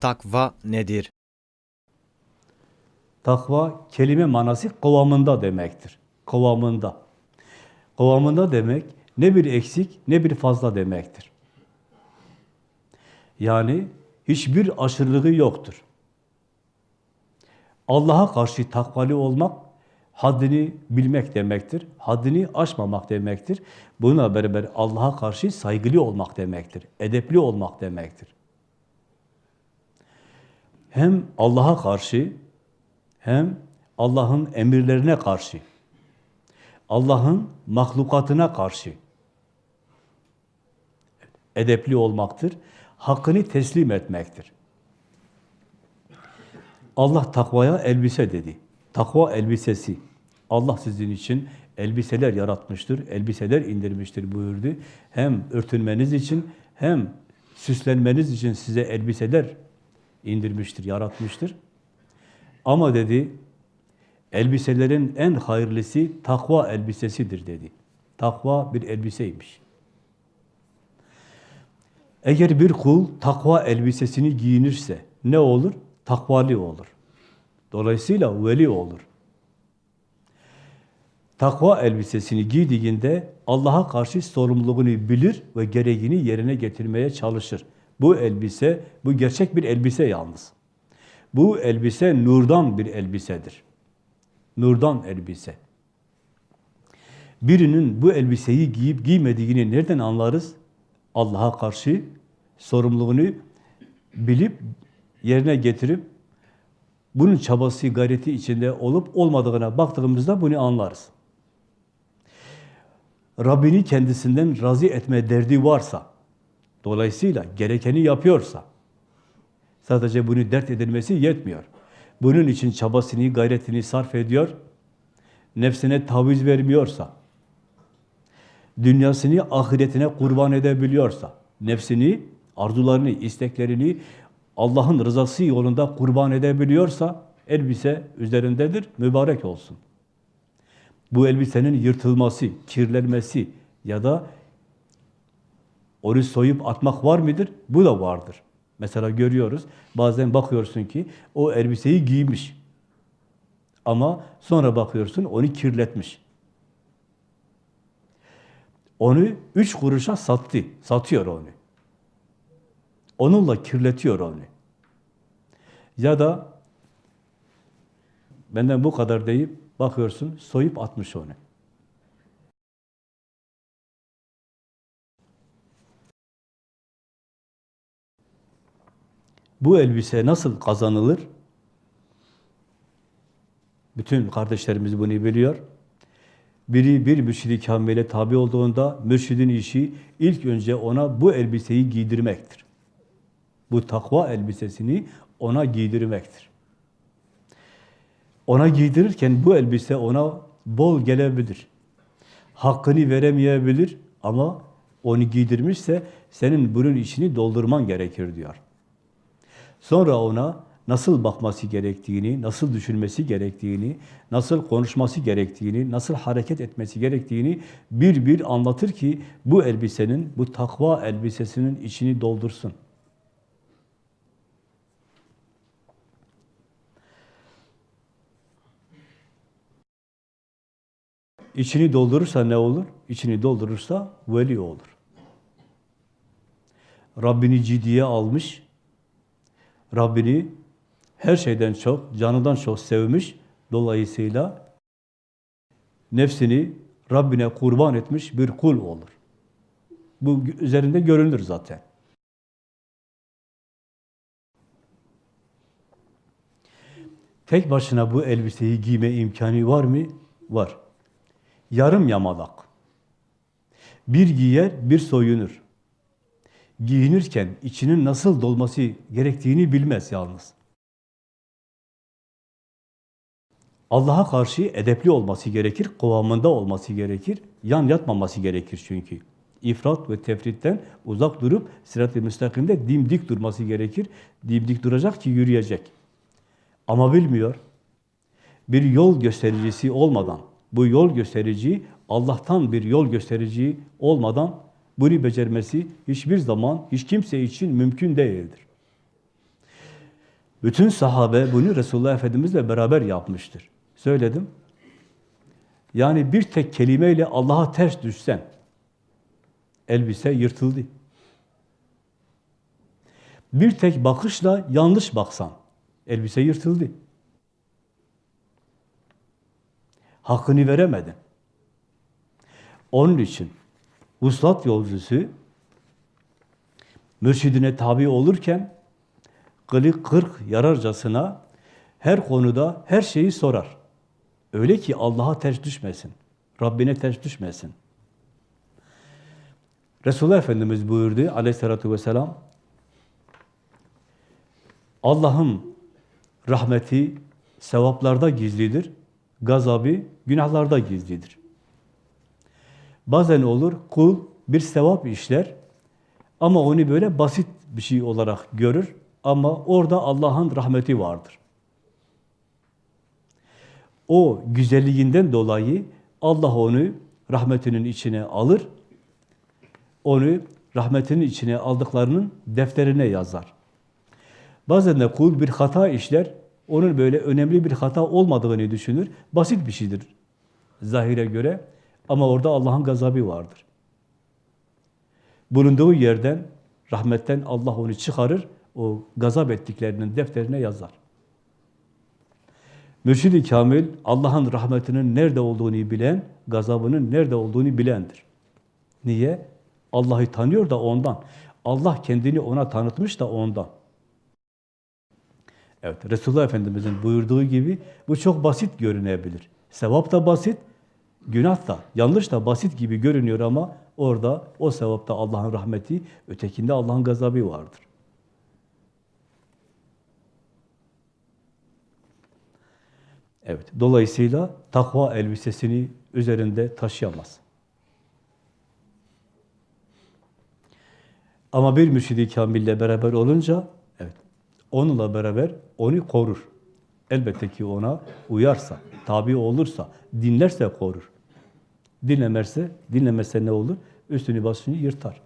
Takva nedir? Takva kelime manası kıvamında demektir. Kıvamında. Kıvamında demek ne bir eksik ne bir fazla demektir. Yani hiçbir aşırılığı yoktur. Allah'a karşı takvalı olmak, haddini bilmek demektir. Haddini aşmamak demektir. Bununla beraber Allah'a karşı saygılı olmak demektir. Edepli olmak demektir. Hem Allah'a karşı hem Allah'ın emirlerine karşı, Allah'ın mahlukatına karşı edepli olmaktır. Hakkını teslim etmektir. Allah takvaya elbise dedi. Takva elbisesi. Allah sizin için elbiseler yaratmıştır, elbiseler indirmiştir buyurdu. Hem örtünmeniz için hem süslenmeniz için size elbiseler indirmiştir, yaratmıştır. Ama dedi, elbiselerin en hayırlısı takva elbisesidir dedi. Takva bir elbiseymiş. Eğer bir kul takva elbisesini giyinirse ne olur? Takvali olur. Dolayısıyla veli olur. Takva elbisesini giydiğinde Allah'a karşı sorumluluğunu bilir ve gereğini yerine getirmeye çalışır. Bu elbise, bu gerçek bir elbise yalnız. Bu elbise nurdan bir elbisedir. Nurdan elbise. Birinin bu elbiseyi giyip giymediğini nereden anlarız? Allah'a karşı sorumluluğunu bilip yerine getirip bunun çabası, gayreti içinde olup olmadığına baktığımızda bunu anlarız. Rabbini kendisinden razı etme derdi varsa, dolayısıyla gerekeni yapıyorsa, sadece bunu dert edilmesi yetmiyor. Bunun için çabasını, gayretini sarf ediyor, nefsine taviz vermiyorsa, dünyasını ahiretine kurban edebiliyorsa, nefsini, arzularını, isteklerini Allah'ın rızası yolunda kurban edebiliyorsa, elbise üzerindedir, mübarek olsun. Bu elbisenin yırtılması, kirlenmesi ya da onu soyup atmak var mıdır? Bu da vardır. Mesela görüyoruz, bazen bakıyorsun ki o elbiseyi giymiş. Ama sonra bakıyorsun onu kirletmiş. Onu üç kuruşa sattı, satıyor onu. Onunla kirletiyor onu. Ya da benden bu kadar deyip bakıyorsun soyup atmış onu. Bu elbise nasıl kazanılır? Bütün kardeşlerimiz bunu biliyor. Biri bir mürşidi kamile tabi olduğunda mürşidin işi ilk önce ona bu elbiseyi giydirmektir. Bu takva elbisesini ona giydirmektir. Ona giydirirken bu elbise ona bol gelebilir. Hakkını veremeyebilir ama onu giydirmişse senin bunun içini doldurman gerekir diyor. Sonra ona nasıl bakması gerektiğini, nasıl düşünmesi gerektiğini, nasıl konuşması gerektiğini, nasıl hareket etmesi gerektiğini bir bir anlatır ki bu elbisenin, bu takva elbisesinin içini doldursun. İçini doldurursa ne olur? İçini doldurursa veli olur. Rabbini ciddiye almış, Rabbini her şeyden çok, canından çok sevmiş, dolayısıyla nefsini Rabbine kurban etmiş bir kul olur. Bu üzerinde görünür zaten. Tek başına bu elbiseyi giyme imkanı var mı? Var. Yarım yamalak. Bir giyer, bir soyunur. Giyinirken içinin nasıl dolması gerektiğini bilmez yalnız. Allah'a karşı edepli olması gerekir, kıvamında olması gerekir, yan yatmaması gerekir çünkü. İfrat ve tefritten uzak durup sırat-ı müstakimde dimdik durması gerekir. Dimdik duracak ki yürüyecek. Ama bilmiyor. Bir yol göstericisi olmadan, bu yol gösterici Allah'tan bir yol gösterici olmadan bunu becermesi hiçbir zaman hiç kimse için mümkün değildir. Bütün sahabe bunu Resulullah Efendimizle beraber yapmıştır. Söyledim. Yani bir tek kelimeyle Allah'a ters düşsen, elbise yırtıldı. Bir tek bakışla yanlış baksan, elbise yırtıldı. Hakkını veremedin. Onun için vuslat yolcusu mürşidine tabi olurken kılık kırk yararcasına her konuda her şeyi sorar. Öyle ki Allah'a ters düşmesin. Rabbine ters düşmesin. Resulullah Efendimiz buyurdu aleyhissalatü vesselam Allah'ın rahmeti sevaplarda gizlidir. Gazabı günahlarda gizlidir. Bazen olur kul bir sevap işler ama onu böyle basit bir şey olarak görür ama orada Allah'ın rahmeti vardır. O güzelliğinden dolayı Allah onu rahmetinin içine alır. Onu rahmetinin içine aldıklarının defterine yazar. Bazen de kul bir hata işler, onun böyle önemli bir hata olmadığını düşünür. Basit bir şeydir zahire göre ama orada Allah'ın gazabı vardır. Bulunduğu yerden, rahmetten Allah onu çıkarır, o gazap ettiklerinin defterine yazar. Mürşid-i Kamil, Allah'ın rahmetinin nerede olduğunu bilen, gazabının nerede olduğunu bilendir. Niye? Allah'ı tanıyor da ondan. Allah kendini ona tanıtmış da ondan. Evet, Resulullah Efendimiz'in buyurduğu gibi bu çok basit görünebilir. Sevap da basit, günah da, yanlış da basit gibi görünüyor ama orada o sevapta Allah'ın rahmeti, ötekinde Allah'ın gazabı vardır. Evet, dolayısıyla takva elbisesini üzerinde taşıyamaz. Ama bir mürşidi kamille beraber olunca, evet, onunla beraber onu korur. Elbette ki ona uyarsa, tabi olursa, dinlerse korur. Dinlemezse, dinlemezse ne olur? Üstünü başını yırtar.